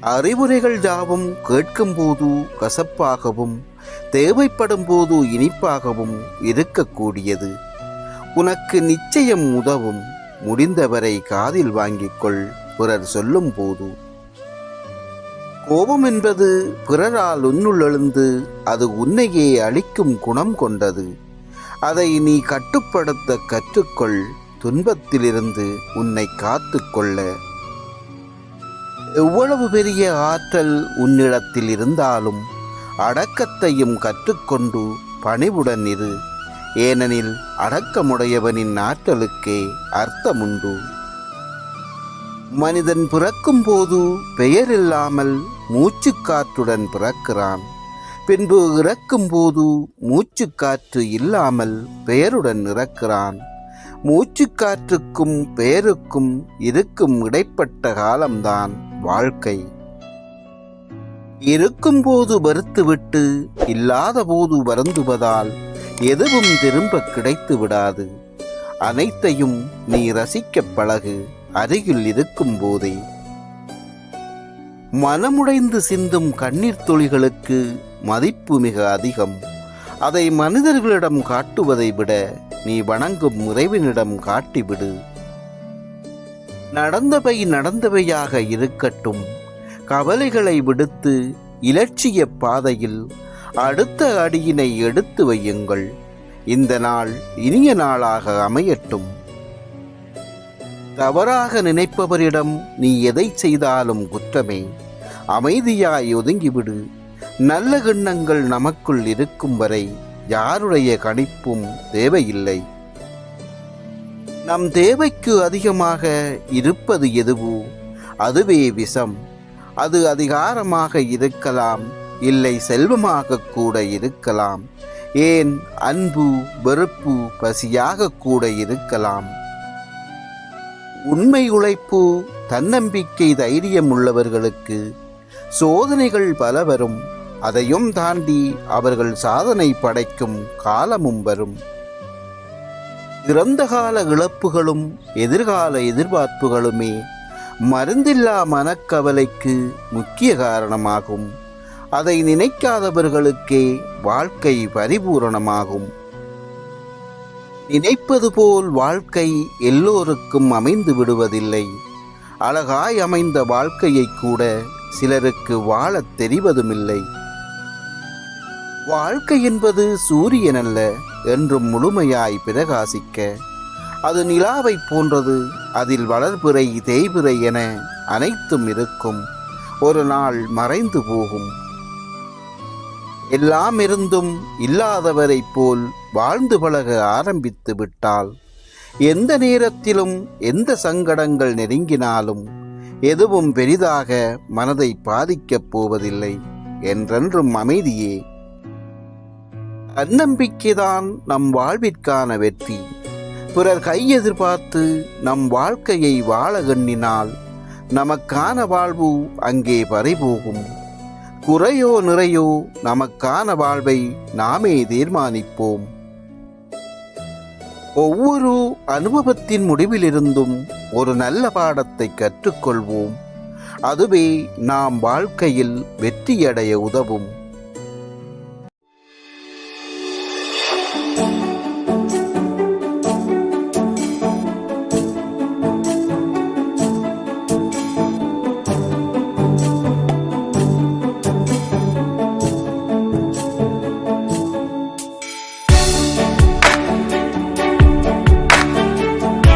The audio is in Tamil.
அறிவுரைகள் யாவும் கேட்கும்போது கசப்பாகவும் தேவைப்படும் போது இனிப்பாகவும் இருக்கக்கூடியது. உனக்கு நிச்சயம் உதவும். முடிந்தவரை காதில் வாங்கிக் கொள் பிறர் சொல்லும் போது கோபம் என்பது பிறரால் உன்னுள் எழுந்து அது உன்னையே அழிக்கும் குணம் கொண்டது. அதை நீ கட்டுப்படுத்த கற்றுக்கொள் துன்பத்திலிருந்து உன்னை காத்துக்கொள்ள. எவ்வளவு பெரிய ஆற்றல் உன்னிடத்தில் இருந்தாலும் அடக்கத்தையும் கற்றுக்கொண்டு பணிவுடன் இரு. ஏனெனில் அடக்கமுடையவனின் ஆற்றலுக்கே அர்த்தமுண்டு. மனிதன் பிறக்கும் போது பெயர் இல்லாமல் மூச்சுக்காற்றுடன் பிறக்கிறான். பின்பு இறக்கும் போது மூச்சுக்காற்று இல்லாமல் பெயருடன் இறக்கிறான். மூச்சுக்காற்றுக்கும் பெயருக்கும் இருக்கும் இடைப்பட்ட காலம்தான். வாழ்க்கை. இருக்கும்போது வருத்துவிட்டு இல்லாத போது வருந்துவதால் எதுவும் திரும்ப கிடைத்து விடாது அனைத்தையும் நீ ரசிக்க பழகு அருகில் இருக்கும் போதே மனமுடைந்து சிந்தும் கண்ணீர் துளிகளுக்கு மதிப்பு மிக அதிகம். அதை மனிதர்களிடம் காட்டுவதை விட நீ வணங்கும் இறைவனிடம் காட்டிவிடு. நடந்தவை நடந்தவையாக இருக்கட்டும். கவலைகளை விடுத்து இலட்சிய பாதையில் அடுத்த அடியினை எடுத்து வையுங்கள். இந்த நாள் இனிய நாளாக அமையட்டும். தவறாக நினைப்பவரிடம் நீ எதை செய்தாலும் குற்றமே. அமைதியாய் ஒதுங்கிவிடு. நல்ல எண்ணங்கள் நமக்குள் இருக்கும் வரை யாருடைய கணிப்பும் தேவையில்லை. நம் தேவைக்கு அதிகமாக இருப்பது எதுவோ அதுவே விஷம். அது அதிகாரமாக இருக்கலாம் இல்லை செல்வமாக கூட இருக்கலாம். ஏன் அன்பு வெறுப்பு பசியாக கூட இருக்கலாம். உண்மை உழைப்பு தன்னம்பிக்கை தைரியம் உள்ளவர்களுக்கு சோதனைகள் பல வரும் அதையும் தாண்டி அவர்கள் சாதனை படைக்கும் காலமும் வரும். இறந்த கால இழப்புகளும் எதிர்கால எதிர்பார்ப்புகளுமே மருந்தில்லா மனக்கவலைக்கு முக்கிய காரணமாகும். அதை நினைக்காதவர்களுக்கே வாழ்க்கை பரிபூரணமாகும். நினைப்பது போல் வாழ்க்கை எல்லோருக்கும் அமைந்து விடுவதில்லை. அழகாய் அமைந்த வாழ்க்கையை கூட சிலருக்கு வாழத் தெரிவதுமில்லை. வாழ்க்கை என்பது சூரியன் அல்ல என்றும் முழுமையாய் பிரகாசிக்க. அது நிலாவைப் போன்றது அதில் வளர்பிறை தேய்பிறை என அனைத்தும் இருக்கும். ஒரு நாள் மறைந்து போகும். எல்லாம் இருந்தும் இல்லாதவரைப் போல் வாழ்ந்து பழக ஆரம்பித்து விட்டால் எந்த நேரத்திலும் எந்த சங்கடங்கள் நெருங்கினாலும் எதுவும் பெரிதாக மனதை பாதிக்கப் போவதில்லை. என்றென்றும் அமைதியே. தன்னம்பிக்கைதான் நம் வாழ்விற்கான வெற்றி. பிறர் கை எதிர்பார்த்து நம் வாழ்க்கையை வாழ எண்ணினால் நமக்கான வாழ்வு அங்கே பறிபோகும். குறையோ நிறையோ நமக்கான வாழ்வை நாமே தீர்மானிப்போம். ஒவ்வொரு அனுபவத்தின் முடிவிலிருந்தும் ஒரு நல்ல பாடத்தை கற்றுக்கொள்வோம். அதுவே நாம் வாழ்க்கையில் வெற்றியடைய உதவும்.